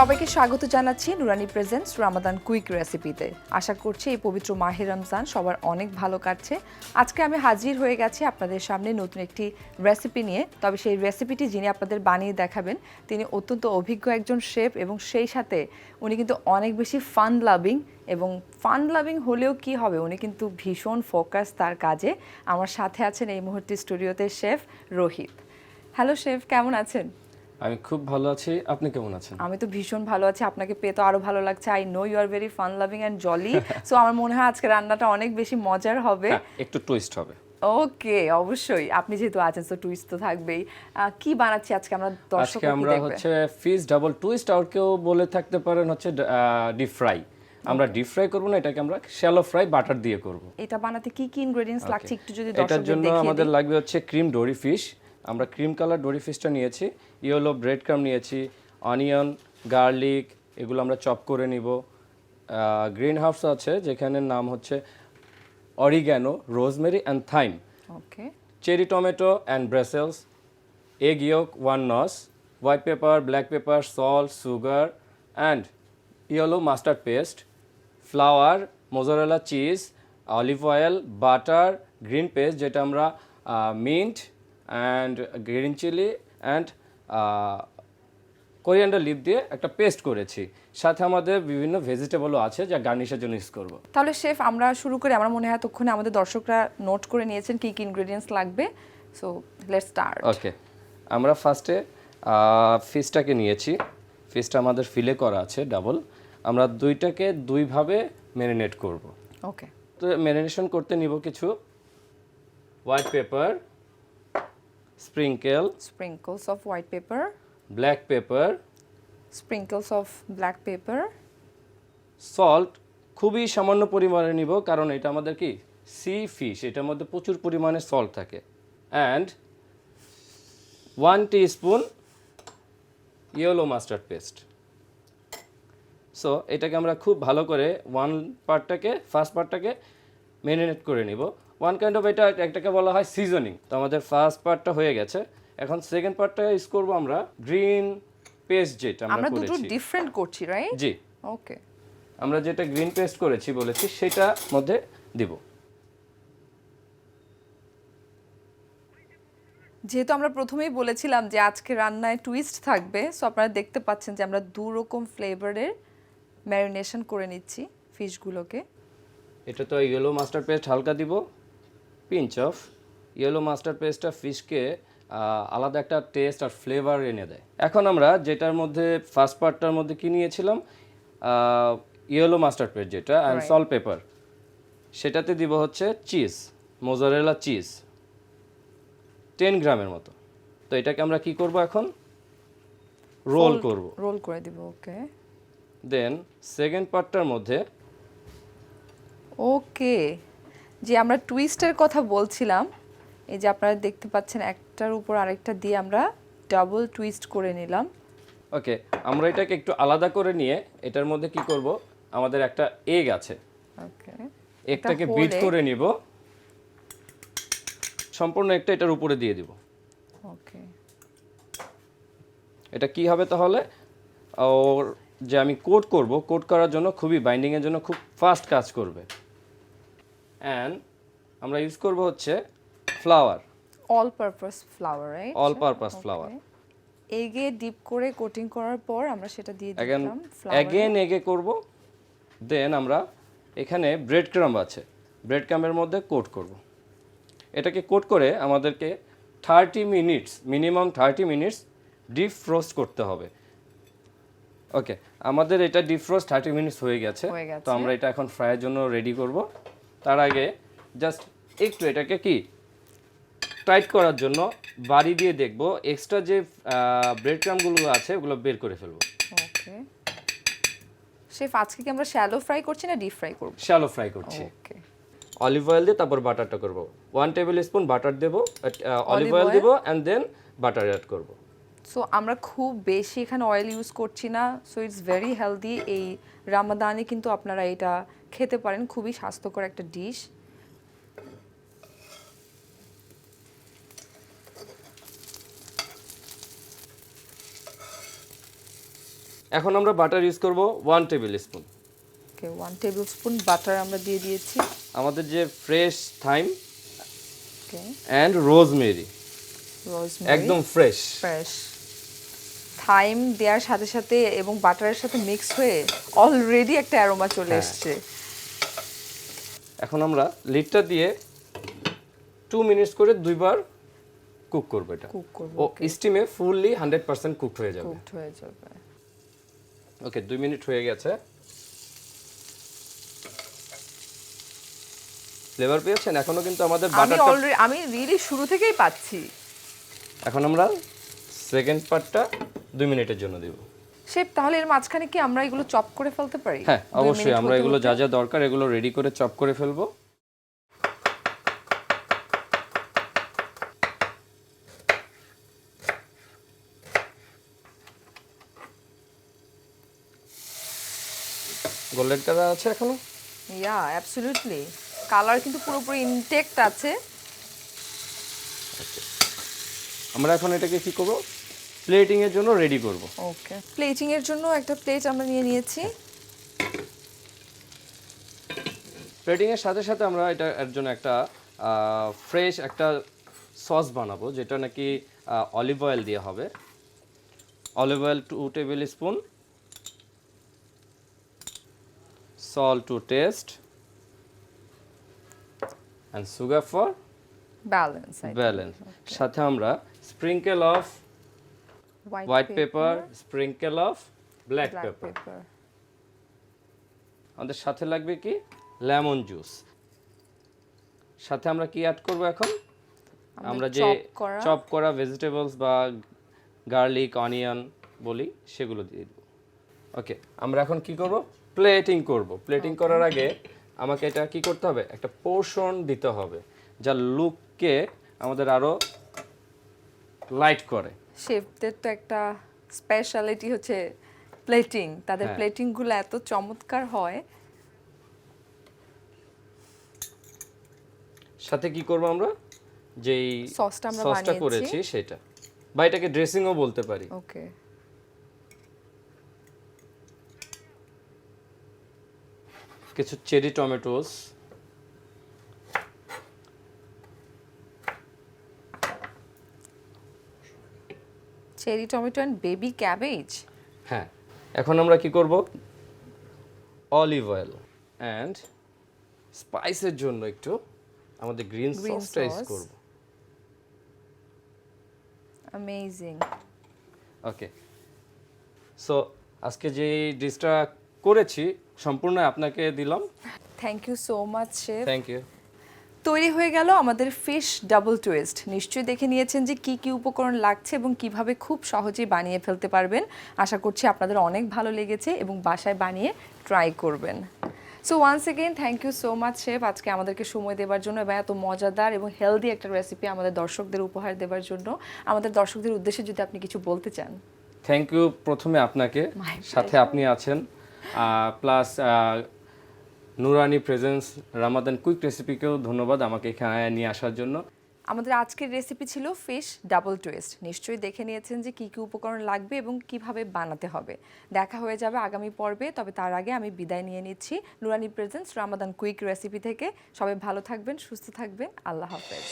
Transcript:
সবাইকে স্বাগত জানাচ্ছি নুরানি প্রেজেন্টস রামাদান কুইক রেসিপিতে আশা করছি এই পবিত্র মাহের রমজান সবার অনেক ভালো কাটছে। আজকে আমি হাজির হয়ে গেছি আপনাদের সামনে নতুন একটি রেসিপি নিয়ে। তবে সেই রেসিপিটি যিনি আপনাদের বানিয়ে দেখাবেন, তিনি অত্যন্ত অভিজ্ঞ একজন শেফ এবং সেই সাথে উনি কিন্তু অনেক বেশি ফান লাভিং এবং ফান লাভিং হলেও কি হবে? উনি কিন্তু ভীষণ ফোকাস তার কাজে। আমার সাথে আছেন এই মুহূর্তে স্টুডিওতে শেফ রোহিত। হ্যালো শেফ কেমন আছেন? আমি খুব ভালো আছি। আপনি কেমন আছেন? আমি তো ভীষণ ভালো আছি। আপনাকে পেয়ে তো আরও ভালো লাগছে। I know you are very fun loving and jolly so আমার মনে হয় আজকে রান্নাটা অনেক বেশি মজার হবে। হ্যাঁ, একটু টুইস্ট হবে। ওকে অবশ্যই। আপনি যেহেতু আছেন তো টুইস্ট তো থাকবেই। কি বানাচ্ছি আজকে আমরা দর্শক আজকে আমরা হচ্ছে ফিশ ডাবল টুইস্ট আর কেউ বলে থাকতে পারেন হচ্ছে ডিপ ফ্রাই আমরা ডিপ ফ্রাই করব না এটাকে আমরা শ্যালো ফ্রাই বাটার দিয়ে করব। এটা বানাতে কি কি ইনগ্রেডিয়েন্টস লাগছে একটু যদি এটার জন্য আমাদের লাগবে হচ্ছে ক্রিম ডোরি ফিশ আমরা ক্রিম কালার ডোরি ফিশটা নিয়েছি ইয়েলো ব্রেড ক্রাম নিয়েছি অনিয়ন গার্লিক এগুলো আমরা চপ করে নিব। গ্রিন হার্বস আছে যেখানে নাম হচ্ছে oregano rosemary and thyme okay cherry tomato and brussels egg yolk one nos white pepper black pepper salt sugar and yellow mustard paste flour mozzarella cheese olive oil butter green paste যেটা আমরা mint and green chilli and coriander leaf দিয়ে একটা paste করেছি। সাথে আমাদের বিভিন্ন ভেজিটেবলও আছে যা গার্নিশের জন্য ইউজ করব। তাহলে শেফ আমরা শুরু করি। আমার মনে হয় এতক্ষণে আমাদের দর্শকরা নোট করে নিয়েছেন কি কি ইনগ্রেডিয়েন্টস লাগবে। সো লেটস স্টার্ট ওকে আমরা ফার্স্টে ফিশটাকে নিয়েছি। ফিশটা আমাদের ফিলে করা আছে ডাবল আমরা দুইটাকে দুইভাবে ম্যারিনেট করব। ওকে তো ম্যারিনেশন করতে নিব কিছু white pepper sprinkle sprinkles of white pepper black pepper sprinkles of black pepper salt খুবই সামান্য পরিমাণে নিব কারণ এটা আমাদের কি? সি ফিশ এটার মধ্যে প্রচুর পরিমাণে সল্ট থাকে। And one spoon yellow mustard paste so এটাকে আমরা খুব ভালো করে ওয়ান পার্টটাকে ফার্স্ট পার্টটাকে ম্যারিনেট করে নিব। ওয়ান কাইন্ড অফ এটা একটাকে বলা হয় সিজনিং তো আমাদের ফার্স্ট পার্টটা হয়ে গেছে। এখন সেকেন্ড পার্টটা ইউজ করব আমরা গ্রিন পেস্ট যেটা আমরা আমরা দুটো ডিফারেন্ট করছি রাইট জি। ওকে আমরা যেটা গ্রিন পেস্ট করেছি বলেছি সেটা মধ্যে দিব। যেহেতু আমরা প্রথমেই বলেছিলাম যে আজকে রান্নায় টুইস্ট থাকবে সো আপনারা দেখতে পাচ্ছেন যে আমরা দু রকম ফ্লেভারের ম্যারিনেশন করে নিচ্ছি ফিশগুলোকে এটা তো ইয়েলো মাস্টার্ড পেস্ট হালকা দিব। পিঞ্চ অফ ইয়েলো মাস্টার্ড পেস্টটা ফিশকে আলাদা একটা টেস্ট আর ফ্লেভার এনে দেয়। এখন আমরা যেটার মধ্যে ফার্স্ট পার্টটার মধ্যে কি নিয়েছিলাম? ইয়েলো মাস্টার্ড পেস্ট যেটা অ্যান্ড. সল্ট পেপার সেটাতে দিব হচ্ছে চিজ মোজারেলা চিজ টেন গ্রামের মতো। তো এটাকে আমরা কি করব এখন? রোল করব। রোল করে দিব ওকে দেন সেকেন্ড পার্টটার মধ্যে ওকে যে আমরা টুইস্টের কথা বলছিলাম এই যে আপনারা দেখতে পাচ্ছেন একটার উপর আরেকটা দিয়ে আমরা ডাবল টুইস্ট করে নিলাম। ওকে আমরা এটাকে একটু আলাদা করে নিয়ে এটার মধ্যে কি করব? আমাদের একটা এগ আছে। ওকে এগটাকে বিট করে নিব। সম্পূর্ণ একটা এটার উপরে দিয়ে দিব। ওকে এটা কি হবে তাহলে? ওর যে আমি কোট করব কোট করার জন্য খুবই বাইন্ডিং এর জন্য খুব ফাস্ট কাজ করবে। অ্যান্ড আমরা ইউজ করব হচ্ছে flour all purpose flour right all purpose flour এগে deep করে কোটিং করার পর আমরা সেটা দিয়ে দিলাম অ্যাগেন এগে করব দেন আমরা এখানে ব্রেড ক্রাম্ব আছে। ব্রেড ক্রাম্বের মধ্যে কোট করব। এটাকে কোট করে আমাদেরকে thirty minutes minimum thirty minutes deep frost করতে হবে। ওকে আমাদের এটা ডিপ ফ্রোস্ট থার্টি মিনিটস হয়ে গেছে। তো আমরা এটা এখন ফ্রাইয়ের জন্য রেডি করব। তার আগে জাস্ট একটু এটাকে কি? টাইট করার জন্য বাড়ি দিয়ে দেখব এক্সট্রা যে ব্রেড ক্রামগুলো আছে ওগুলো বের করে ফেলব। ওকে শেফ আজকে কি আমরা শ্যালো ফ্রাই করছি না ডিপ ফ্রাই করব? শ্যালো ফ্রাই করছি। ওকে অলিভ অয়েল দিয়ে তারপর বাটারটা করব। ওয়ান টেবিল স্পুন বাটার দেবো অলিভ অয়েল? দেব অ্যান্ড দেন বাটার অ্যাড করব। সো আমরা খুব বেশি এখানে অয়েল ইউজ করছি না। সো ইটস ভেরি হেলদি এই রামাদানে কিন্তু আপনারা এটা খেতে পারেন। খুবই স্বাস্থ্যকর একটা ডিশ এখন আমরা বাটার ইউজ করব one tablespoon okay one tablespoon butter আমরা দিয়ে দিয়েছি। আমাদের যে fresh thyme okay and rosemary rosemary একদম ফ্রেশ ফ্রেশ থাইম দেওয়ার সাথে সাথে এবং বাটারের সাথে মিক্স হয়ে অলরেডি একটা অ্যারোমা চলে হ্যাঁ। এসছে। এখন আমরা লিডটা দিয়ে টু মিনিটস করে দুইবার কুক করব এটা। কুক করব ও স্টিমে ফুললি হান্ড্রেড পার্সেন্ট কুক হয়ে যাবে। কুকড হয়ে যাবে। ওকে দুই মিনিট হয়ে গেছে। ফ্লেভার পেয়েছেন? এখনও কিন্তু আমাদের আমি অলরেডি আমি রিয়েলি শুরু থেকেই পাচ্ছি। এখন আমরা সেকেন্ড পার্টটা দুই মিনিটের জন্য দিব। শেফ তাহলে এর মাঝখানে কি আমরা এগুলো চপ করে ফেলতে পারি? হ্যাঁ অবশ্যই আমরা এগুলো যা যা দরকার এগুলো রেডি করে চপ করে ফেলব। গোল্ডেন কালার আছে এখনও? ইয়া অ্যাবসলিউটলি কালার কিন্তু পুরোপুরি ইনটেক্ট আছে। আমরা এখন এটাকে কি করব? প্লেটিং এর জন্য রেডি করব। ওকে প্লেটিং এর জন্য একটা প্লেট আমরা নিয়ে নিয়েছি। প্লেটিং এর সাথে সাথে আমরা এটা এর জন্য একটা ফ্রেশ একটা সস বানাবো যেটা নাকি অলিভ অয়েল দিয়ে হবে। Olive oil two tablespoon salt to taste and sugar for balance balance সাথে আমরা sprinkle of white pepper sprinkle of black pepper আমাদের সাথে লাগবে কি? লেমন জুস সাথে আমরা কি অ্যাড করব এখন? আমরা যে চপ করা। ভেজিটেবলস বা গার্লিক অনিয়ন বলি সেগুলো দিয়ে দেবো। ওকে আমরা এখন কি করব? প্লেটিং করব। প্লেটিং করার আগে আমাকে এটা কি করতে হবে? একটা পোর্শন দিতে হবে যা লুককে আমাদের আরও লাইট করে। শেফদের তো একটা স্পেশালিটি হচ্ছে প্লেটিং তাদের হ্যাঁ। প্লেটিংগুলো এত চমৎকার হয়। সাথে কি করব আমরা? যেই সসটা আমরা সসটা। করেছি সেটা। বা এটাকে ড্রেসিংও বলতে পারি। ওকে কিছু cherry tomatoes cherry tomato and baby cabbage হ্যাঁ এখন আমরা কি করব? অলিভ অয়েল অ্যান্ড স্পাইসের জন্য একটু আমাদের গ্রিন সসটা ইউজ করব। অ্যামেজিং ওকে সো আজকে যে ডিশটা করেছি সম্পূর্ণ আপনাকে দিলাম। Thank you so much chef thank you তৈরি হয়ে গেল আমাদের ফিশ ডাবল টুয়েস্ট নিশ্চয়ই দেখে নিয়েছেন যে কি কি উপকরণ লাগছে এবং কীভাবে খুব সহজেই বানিয়ে ফেলতে পারবেন। আশা করছি আপনাদের অনেক ভালো লেগেছে এবং বাসায় বানিয়ে ট্রাই করবেন। So once again thank you so much chef আজকে আমাদেরকে সময় দেওয়ার জন্য এবং এত মজাদার এবং হেলদি একটা রেসিপি আমাদের দর্শকদের উপহার দেওয়ার জন্য। আমাদের দর্শকদের উদ্দেশ্যে যদি আপনি কিছু বলতে চান। থ্যাংক ইউ প্রথমে আপনাকে। সাথে আপনি আছেন। প্লাস নুরানি প্রেজেন্স রামাদান কুইক রেসিপিকেও ধন্যবাদ আমাকে এখানে নিয়ে আসার জন্য। আমাদের আজকের রেসিপি ছিল ফিশ ডাবল টুইস্ট নিশ্চয়ই দেখে নিয়েছেন যে কী কী উপকরণ লাগবে এবং কীভাবে বানাতে হবে। দেখা হয়ে যাবে আগামী পর্বে, তবে তার আগে আমি বিদায় নিয়ে নিচ্ছি নুরানি প্রেজেন্স রামাদান কুইক রেসিপি থেকে। সবাই ভালো থাকবেন, সুস্থ থাকবেন। আল্লাহ হাফেজ।